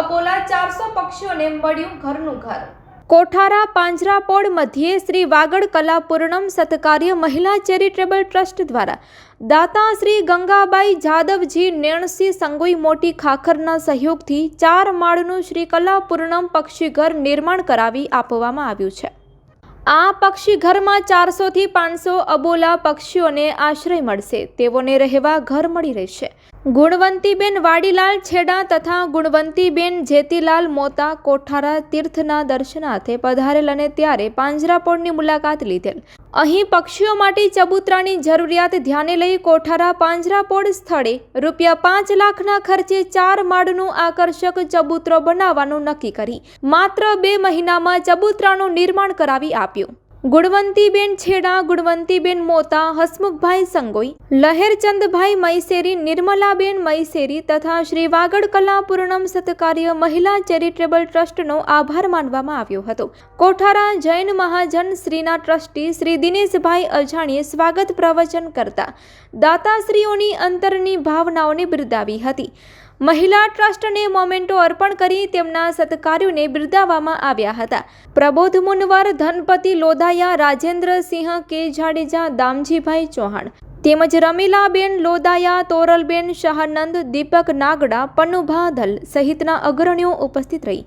અબોલા ચારસો પક્ષીઓને મળ્યું ઘરનું ઘર. કોઠારા પાંજરાપોળ મધ્યે શ્રી વાગડ કલાપૂર્ણમ સત્કાર્ય મહિલા ચેરિટેબલ ટ્રસ્ટ દ્વારા દાતા શ્રી ગંગાબાઈ જાદવજી નેણસી સંગોઈ મોટી ખાખરના સહયોગથી ચાર માળનું શ્રી કલાપૂર્ણમ પક્ષીઘર નિર્માણ કરાવી આપવામાં આવ્યું છે. આ પક્ષી ઘરમાં ચારસોથી પાંચસો અબોલા પક્ષીઓને આશ્રય મળશે. તેઓને રહેવા ઘર મળી રહેશે. ગુણવંતીબેન વાડીલાલ છેડા તથા ગુણવંતીબેન જેતીલાલ મોતા કોઠારા તીર્થના દર્શનાર્થે પધારેલ અને ત્યારે પાંજરાપોળની મુલાકાત લીધેલ. અહીં પક્ષીઓ માટે ચબૂતરાની જરૂરિયાત ધ્યાને લઈ કોઠારા પાંજરાપોળ સ્થળે રૂપિયા પાંચ લાખના ખર્ચે ચાર માળનું આકર્ષક ચબૂતરો બનાવવાનું નક્કી કરી. માત્ર બે મહિનામાં ચબૂતરાનું નિર્માણ કરાવી આપ્યું. ગુણવંતીબેન છેડા, ગુણવંતીબેન મોતા, હસમુખભાઈ સંગોઈ, લહેરચંદભાઈ મૈસેરી, નિર્મલાબેન મૈસેરી તથા શ્રી વાગડ કલા પૂર્ણમ સત્કાર્ય મહિલા ચેરિટેબલ ટ્રસ્ટનો આભાર માનવામાં આવ્યો હતો. કોઠારા જૈન મહાજન શ્રીના ટ્રસ્ટી શ્રી દિનેશભાઈ અજાણીએ સ્વાગત પ્રવચન કરતા દાતાશ્રીઓની અંતરની ભાવનાઓને બિરદાવી હતી. મહિલા ટ્રસ્ટને મોમેન્ટો અર્પણ કરી તેમના સત્કાર્યોને બિરદાવવામાં આવ્યા હતા. પ્રબોધ મુનવર, ધનપતિ લોધાયા રાજેન્દ્રસિંહ કે જાડેજા, દામજીભાઈ ચૌહાણ. તેમજ રમીલાબેન લોદાયા તોરલબેન શાહનંદ, દીપક નાગડા, પન્નુભા ધલ સહિતના અગ્રણીઓ ઉપસ્થિત રહી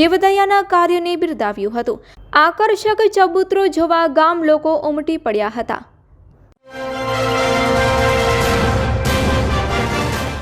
જીવદયાના કાર્યને બિરદાવ્યું હતું. આકર્ષક ચબૂતરો જોવા ગામ લોકો ઉમટી પડ્યા હતા.